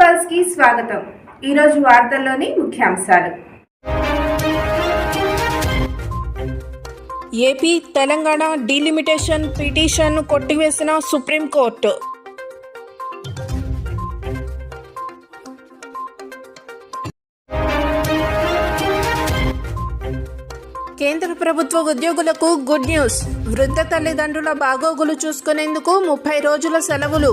పల్స్కి స్వాగతం. ఈరోజు వార్తల్లోని ముఖ్యాంశాలు. ఏపీ తెలంగాణ డీలిమిటేషన్ పిటిషన్ కొట్టివేసిన సుప్రీంకోర్టు కేంద్ర ప్రభుత్వ ఉద్యోగులకు గుడ్ న్యూస్. వృద్ధ తల్లిదండ్రుల బాగోగులు చూసుకునేందుకు ముప్పై రోజుల సెలవులు.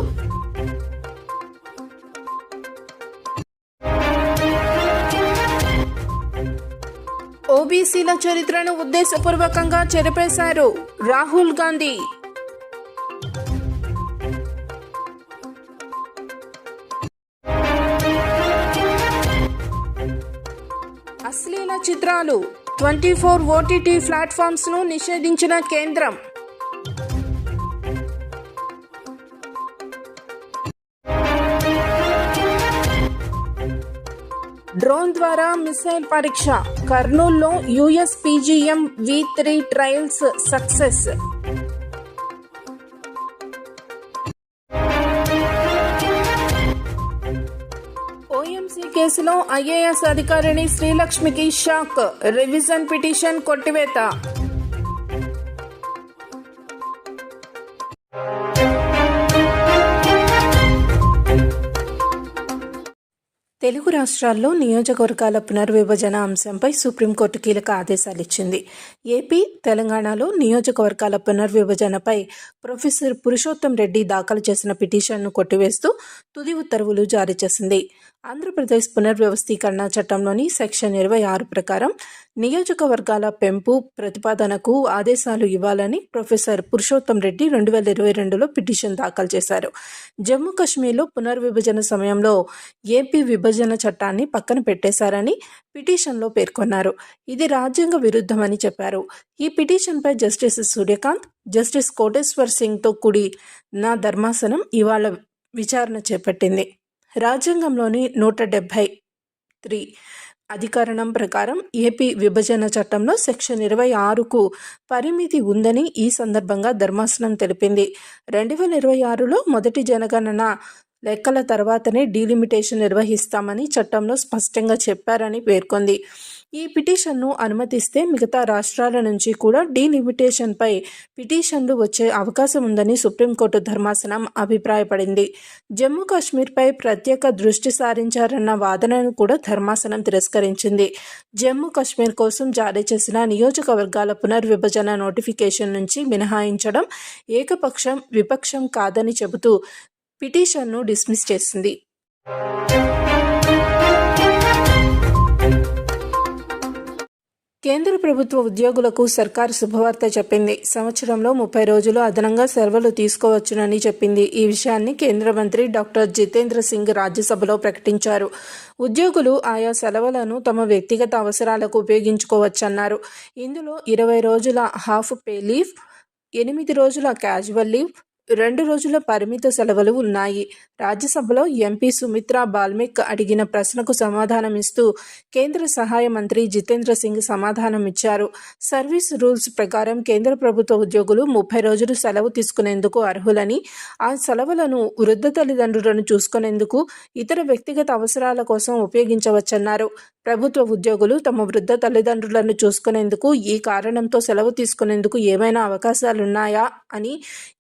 ఓబీసీల చరిత్రను ఉద్దేశపూర్వకంగా చెరిపేశారు రాహుల్ గాంధీ. అశ్లీల చిత్రాలు ట్వంటీ ఫోర్ ఓటీటీ ప్లాట్ఫామ్స్ను నిషేధించిన కేంద్రం. డ్రోన్ ద్వారా మిసైల్ పరీక్ష కర్నూల్లో US PGM V three trials success. OMC కేసులో ఐఏఎస్ అధికారిని శ్రీలక్ష్మికి షాక్ రివిజన్ పిటిషన్ కొట్టివేత. తెలుగు రాష్ట్రాల్లో నియోజకవర్గాల పునర్విభజన అంశంపై సుప్రీంకోర్టు కీలక ఆదేశాలు ఇచ్చింది. ఏపీ తెలంగాణలో నియోజకవర్గాల పునర్విభజనపై ప్రొఫెసర్ పురుషోత్తం రెడ్డి దాఖలు చేసిన పిటిషన్ను కొట్టివేస్తూ తుది ఉత్తర్వులు జారీ చేసింది. ఆంధ్రప్రదేశ్ పునర్వ్యవస్థీకరణ చట్టంలోని సెక్షన్ ఇరవై ఆరు ప్రకారం నియోజకవర్గాల పెంపు ప్రతిపాదనకు ఆదేశాలు ఇవ్వాలని ప్రొఫెసర్ పురుషోత్తం రెడ్డి రెండు వేల ఇరవై రెండులో పిటిషన్ దాఖలు చేశారు. జమ్మూ కాశ్మీర్లో పునర్విభజన సమయంలో ఏపీ విభజన చట్టాన్ని పక్కన పెట్టేశారని పిటిషన్లో పేర్కొన్నారు. ఇది రాజ్యాంగ విరుద్ధమని చెప్పారు. ఈ పిటిషన్పై జస్టిస్ సూర్యకాంత్ జస్టిస్ కోటేశ్వర్ సింగ్తో కూడి నా ధర్మాసనం ఇవాళ విచారణ చేపట్టింది. రాజ్యాంగంలోని నూట డెబ్భై త్రీ అధికరణం ప్రకారం ఏపీ విభజన చట్టంలో సెక్షన్ ఇరవై ఆరుకు పరిమితి ఉందని ఈ సందర్భంగా ధర్మాసనం తెలిపింది. రెండు వేల ఇరవై ఆరులో మొదటి జనగణన లెక్కల తర్వాతనే డీలిమిటేషన్ నిర్వహిస్తామని చట్టంలో స్పష్టంగా చెప్పారని పేర్కొంది. ఈ పిటిషన్ను అనుమతిస్తే మిగతా రాష్ట్రాల నుంచి కూడా డీలిమిటేషన్పై పిటిషన్లు వచ్చే అవకాశం ఉందని సుప్రీంకోర్టు ధర్మాసనం అభిప్రాయపడింది. జమ్మూ కాశ్మీర్పై ప్రత్యేక దృష్టి సారించారన్న వాదనను కూడా ధర్మాసనం తిరస్కరించింది. జమ్మూ కాశ్మీర్ కోసం జారీ చేసిన నియోజకవర్గాల పునర్విభజన నోటిఫికేషన్ నుంచి మినహాయించడం ఏకపక్షం విపక్షం కాదని చెబుతూ పిటిషన్ను డిస్మిస్ చేసింది. కేంద్ర ప్రభుత్వ ఉద్యోగులకు సర్కారు శుభవార్త చెప్పింది. సంవత్సరంలో ముప్పై రోజులు అదనంగా సెలవులు తీసుకోవచ్చునని చెప్పింది. ఈ విషయాన్ని కేంద్ర మంత్రి డాక్టర్ జితేంద్ర సింగ్ రాజ్యసభలో ప్రకటించారు. ఉద్యోగులు ఆయా సెలవులను తమ వ్యక్తిగత అవసరాలకు ఉపయోగించుకోవచ్చన్నారు. ఇందులో ఇరవై రోజుల హాఫ్ పే లీవ్ ఎనిమిది రోజుల క్యాజువల్ లీవ్ రెండు రోజుల పరిమిత సెలవులు ఉన్నాయి. రాజ్యసభలో ఎంపీ సుమిత్రా బాల్మిక్ అడిగిన ప్రశ్నకు సమాధానమిస్తూ కేంద్ర సహాయ మంత్రి జితేంద్ర సింగ్ సమాధానమిచ్చారు. సర్వీస్ రూల్స్ ప్రకారం కేంద్ర ప్రభుత్వ ఉద్యోగులు ముప్పై రోజులు సెలవు తీసుకునేందుకు అర్హులని ఆ సెలవులను వృద్ధ తల్లిదండ్రులను చూసుకునేందుకు ఇతర వ్యక్తిగత అవసరాల కోసం ఉపయోగించవచ్చన్నారు. ప్రభుత్వ ఉద్యోగులు తమ వృద్ధ తల్లిదండ్రులను చూసుకునేందుకు ఈ కారణంతో సెలవు తీసుకునేందుకు ఏమైనా అవకాశాలున్నాయా అని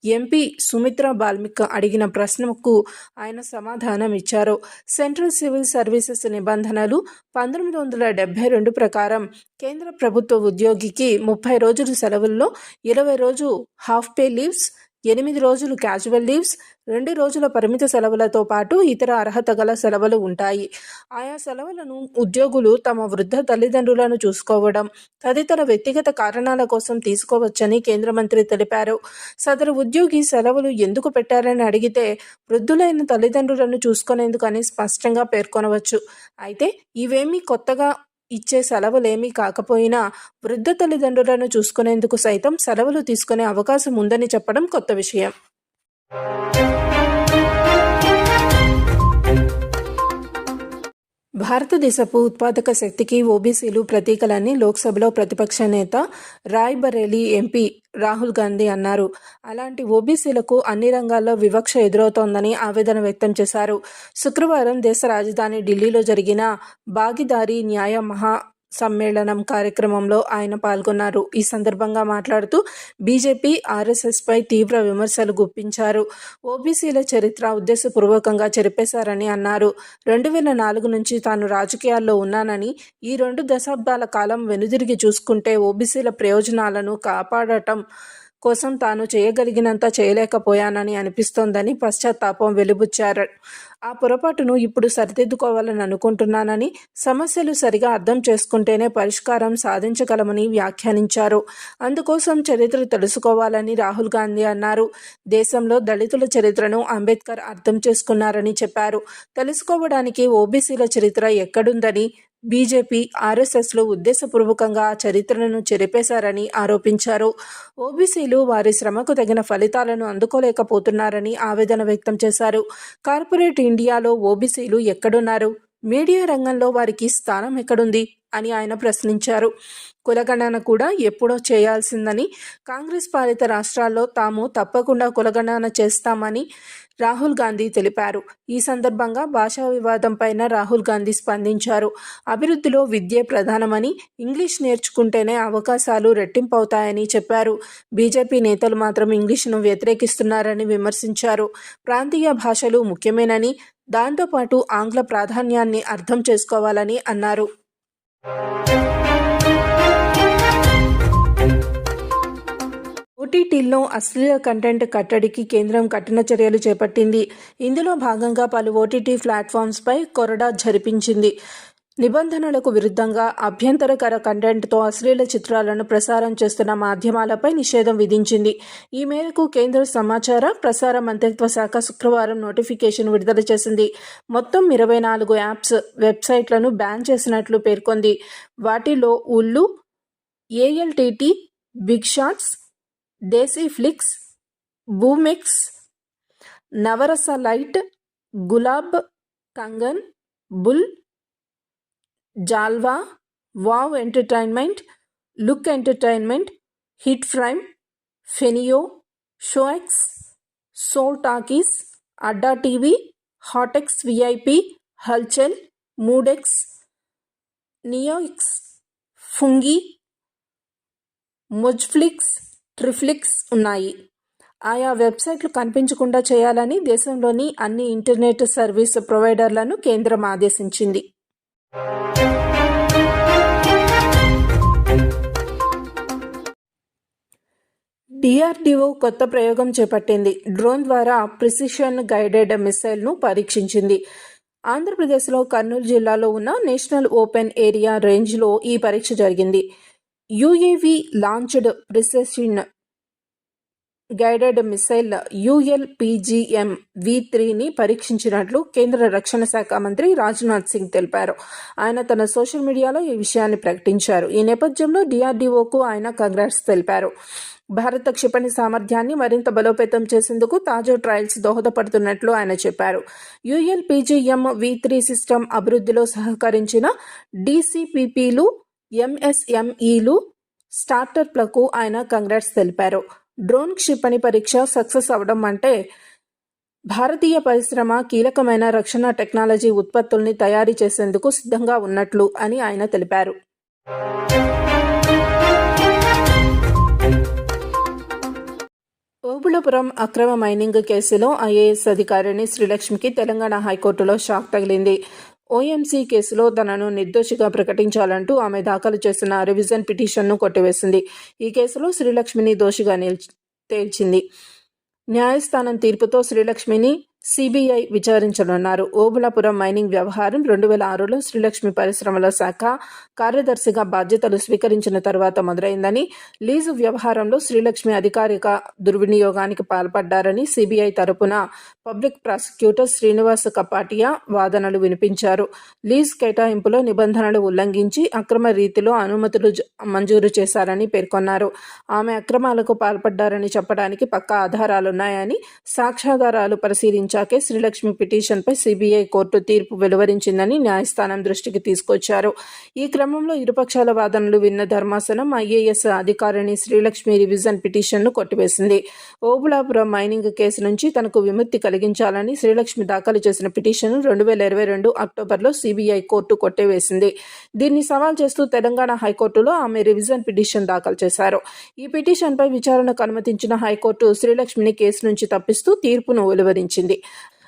ఎంపీ సుమిత్ర బాల్మిక్ అడిగిన ప్రశ్నకు ఆయన సమాధానం ఇచ్చారు. సెంట్రల్ సివిల్ సర్వీసెస్ నిబంధనలు పంతొమ్మిది వందల డెబ్బై రెండు ప్రకారం కేంద్ర ప్రభుత్వ ఉద్యోగికి ముప్పై రోజుల సెలవుల్లో ఇరవై రోజు హాఫ్ పే లీవ్స్ ఎనిమిది రోజులు క్యాజువల్ లీవ్స్ రెండు రోజుల పరిమిత సెలవులతో పాటు ఇతర అర్హత గల సెలవులు ఉంటాయి. ఆయా సెలవులను ఉద్యోగులు తమ వృద్ధ తల్లిదండ్రులను చూసుకోవడం తదితర వ్యక్తిగత కారణాల కోసం తీసుకోవచ్చని కేంద్ర మంత్రి తెలిపారు. సదరు ఉద్యోగి సెలవులు ఎందుకు పెట్టారని అడిగితే వృద్ధులైన తల్లిదండ్రులను చూసుకునేందుకని స్పష్టంగా పేర్కొనవచ్చు. అయితే ఇవేమీ కొత్తగా ఇచ్చే సెలవులేమీ కాకపోయినా వృద్ధ తల్లిదండ్రులను చూసుకునేందుకు సైతం సెలవులు తీసుకునే అవకాశం ఉందని చెప్పడం కొత్త విషయం. భారతదేశపు ఉత్పాదక శక్తికి ఓబీసీలు ప్రతీకలని లోక్సభలో ప్రతిపక్ష నేత రాయ్ బరేలీ ఎంపీ రాహుల్ గాంధీ అన్నారు. అలాంటి ఓబీసీలకు అన్ని రంగాల్లో వివక్ష ఎదురవుతోందని ఆవేదన వ్యక్తం చేశారు. శుక్రవారం దేశ రాజధాని ఢిల్లీలో జరిగిన భాగీదారీ న్యాయ మహా సమ్మేళనం కార్యక్రమంలో ఆయన పాల్గొన్నారు. ఈ సందర్భంగా మాట్లాడుతూ బీజేపీ ఆర్ఎస్ఎస్పై తీవ్ర విమర్శలు గుప్పించారు. ఓబీసీల చరిత్ర ఉద్దేశపూర్వకంగా చెరిపేశారని అన్నారు. రెండు వేల నాలుగు నుంచి తాను రాజకీయాల్లో ఉన్నానని ఈ రెండు దశాబ్దాల కాలం వెనుదిరిగి చూసుకుంటే ఓబీసీల ప్రయోజనాలను కాపాడటం కోసం తాను చేయగలిగినంత చేయలేకపోయానని అనిపిస్తోందని పశ్చాత్తాపం వెలుబుచ్చారు. ఆ పొరపాటును ఇప్పుడు సరిదిద్దుకోవాలని అనుకుంటున్నానని సమస్యలు సరిగా అర్థం చేసుకుంటేనే పరిష్కారం సాధించగలమని వ్యాఖ్యానించారు. అందుకోసం చరిత్ర తెలుసుకోవాలని రాహుల్ గాంధీ అన్నారు. దేశంలో దళితుల చరిత్రను అంబేద్కర్ అర్థం చేసుకున్నారని చెప్పారు. తెలుసుకోవడానికి ఓబీసీల చరిత్ర ఎక్కడుందని బీజేపీ ఆర్ఎస్ఎస్లు ఉద్దేశపూర్వకంగా ఆ చరిత్రను చెరిపేశారని ఆరోపించారు. ఓబీసీలు వారి శ్రమకు తగిన ఫలితాలను అందుకోలేకపోతున్నారని ఆవేదన వ్యక్తం చేశారు. కార్పొరేట్ ఇండియాలో ఓబీసీలు ఎక్కడున్నారు? మీడియా రంగంలో వారికి స్థానం ఎక్కడుంది అని ఆయన ప్రశ్నించారు. కులగణన కూడా ఎప్పుడో చేయాల్సిందని కాంగ్రెస్ పాలిత రాష్ట్రాల్లో తాము తప్పకుండా కులగణన చేస్తామని రాహుల్ గాంధీ తెలిపారు. ఈ సందర్భంగా భాషా వివాదంపైన రాహుల్ గాంధీ స్పందించారు. అభివృద్ధిలో విద్యే ప్రధానమని ఇంగ్లీష్ నేర్చుకుంటేనే అవకాశాలు రెట్టింపవుతాయని చెప్పారు. బీజేపీ నేతలు మాత్రం ఇంగ్లీష్ను వ్యతిరేకిస్తున్నారని విమర్శించారు. ప్రాంతీయ భాషలు ముఖ్యమేనని దాంతోపాటు ఆంగ్ల ప్రాధాన్యాన్ని అర్థం చేసుకోవాలని అన్నారు. ఓటీటీల్లో అశ్లీల కంటెంట్ కట్టడికి కేంద్రం కఠిన చర్యలు చేపట్టింది. ఇందులో భాగంగా పలు ఓటీటీ ప్లాట్ఫామ్స్పై కొరడా జరిపించింది. నిబంధనలకు విరుద్ధంగా అభ్యంతరకర కంటెంట్తో అశ్లీల చిత్రాలను ప్రసారం చేస్తున్న మాధ్యమాలపై నిషేధం విధించింది. ఈ మేరకు కేంద్ర సమాచార ప్రసార మంత్రిత్వ శాఖ శుక్రవారం నోటిఫికేషన్ విడుదల చేసింది. మొత్తం ఇరవై నాలుగు యాప్స్ వెబ్సైట్లను బ్యాన్ చేసినట్లు పేర్కొంది. వాటిలో Ullu ALTT big shots Desiflix Boomex Navarasa lite Gulab Kangan bull Jalva wow entertainment look entertainment hit prime Feneo ShowX Sol talkies Adda TV HotX VIP Hulchul MoodX NeoX ఫుంగి మొజ్ఫ్లిక్స్ ట్రిఫ్లిక్స్ ఉన్నాయి. ఆయా వెబ్సైట్లు కనిపించకుండా చేయాలని దేశంలోని అన్ని ఇంటర్నెట్ సర్వీస్ ప్రొవైడర్లను కేంద్రం ఆదేశించింది. డిఆర్డీఓ కొత్త ప్రయోగం చేపట్టింది. డ్రోన్ ద్వారా ప్రిసిషన్ గైడెడ్ మిసైల్ను పరీక్షించింది. ఆంధ్రప్రదేశ్లో కర్నూలు జిల్లాలో ఉన్న నేషనల్ ఓపెన్ ఏరియా రేంజ్లో ఈ పరీక్ష జరిగింది. UAV launched precision guided missile ULPGM V త్రీని పరీక్షించినట్లు కేంద్ర రక్షణ శాఖ మంత్రి రాజ్నాథ్ సింగ్ తెలిపారు. ఆయన తన సోషల్ మీడియాలో ఈ విషయాన్ని ప్రకటించారు. ఈ నేపథ్యంలో డిఆర్డీఓకు ఆయన కంగ్రాట్స్ తెలిపారు. భారత క్షిపణి సామర్థ్యాన్ని మరింత బలోపేతం చేసేందుకు తాజా ట్రయల్స్ దోహదపడుతున్నట్లు ఆయన చెప్పారు. యుఎల్పిజిఎం వి త్రీ సిస్టమ్ అభివృద్ధిలో సహకరించిన డీసీపీపీలు ఎంఎస్ఎంఈలు స్టార్టర్ప్లకు ఆయన కంగ్రాట్స్ తెలిపారు. డ్రోన్ క్షిపణి పరీక్ష సక్సెస్ అవడం అంటే భారతీయ పరిశ్రమ కీలకమైన రక్షణ టెక్నాలజీ ఉత్పత్తుల్ని తయారీ చేసేందుకు సిద్ధంగా ఉన్నట్లు అని ఆయన తెలిపారు. ఓబుళపురం అక్రమ మైనింగ్ కేసులో ఐఏఎస్ అధికారిని శ్రీలక్ష్మికి తెలంగాణ హైకోర్టులో షాక్ తగిలింది. ఓఎంసీ కేసులో తనను నిర్దోషిగా ప్రకటించాలంటూ ఆమె దాఖలు చేసిన రివిజన్ పిటిషన్ను కొట్టివేసింది. ఈ కేసులో శ్రీలక్ష్మిని దోషిగా నిల్చి తేల్చింది. న్యాయస్థానం తీర్పుతో శ్రీలక్ష్మిని సిబిఐ విచారించనున్నారు. ఓబులాపురం మైనింగ్ వ్యవహారం రెండు వేల ఆరులో శ్రీలక్ష్మి పరిశ్రమల శాఖ కార్యదర్శిగా బాధ్యతలు స్వీకరించిన తర్వాత మొదలైందని లీజు వ్యవహారంలో శ్రీలక్ష్మి అధికారిక దుర్వినియోగానికి పాల్పడ్డారని సిబిఐ తరపున పబ్లిక్ ప్రాసిక్యూటర్ శ్రీనివాస్ కపాటియా వాదనలు వినిపించారు. లీజ్ కేటాయింపులో నిబంధనలు ఉల్లంఘించి అక్రమ రీతిలో అనుమతులు మంజూరు చేశారని పేర్కొన్నారు. ఆమె అక్రమాలకు పాల్పడ్డారని చెప్పడానికి పక్కా ఆధారాలున్నాయని సాక్ష్యాధారాలు పరిశీలించారు. వచ్చాకే శ్రీలక్ష్మి పిటిషన్పై సిబిఐ కోర్టు తీర్పు వెలువరించిందని న్యాయస్థానం దృష్టికి తీసుకొచ్చారు. ఈ క్రమంలో ఇరుపక్షాల వాదనలు విన్న ధర్మాసనం ఐఏఎస్ అధికారిని శ్రీలక్ష్మి రివిజన్ పిటిషన్ను కొట్టివేసింది. ఓబులాపురం మైనింగ్ కేసు నుంచి తనకు విముక్తి కలిగించాలని శ్రీలక్ష్మి దాఖలు చేసిన పిటిషన్ రెండు వేల ఇరవై రెండు అక్టోబర్లో సిబిఐ కోర్టు కొట్టివేసింది. దీన్ని సవాల్ చేస్తూ తెలంగాణ హైకోర్టులో ఆమె రివిజన్ పిటిషన్ దాఖలు చేశారు. ఈ పిటిషన్పై విచారణకు అనుమతించిన హైకోర్టు శ్రీలక్ష్మిని కేసు నుంచి తప్పిస్తూ తీర్పును వెలువరించింది.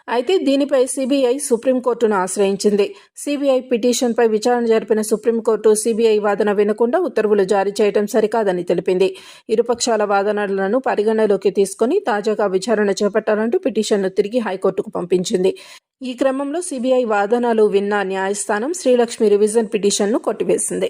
అయితే దీనిపై సిబిఐ సుప్రీంకోర్టును ఆశ్రయించింది. సిబిఐ పిటిషన్పై విచారణ జరిపిన సుప్రీంకోర్టు సిబిఐ వాదన వినకుండా ఉత్తర్వులు జారీ చేయడం సరికాదని తెలిపింది. ఇరుపక్షాల వాదనలను పరిగణలోకి తీసుకుని తాజాగా విచారణ చేపట్టాలంటూ పిటిషన్ను తిరిగి హైకోర్టుకు పంపించింది. ఈ క్రమంలో సిబిఐ వాదనలు విన్న న్యాయస్థానం శ్రీలక్ష్మి రివిజన్ పిటిషన్ను కొట్టివేసింది.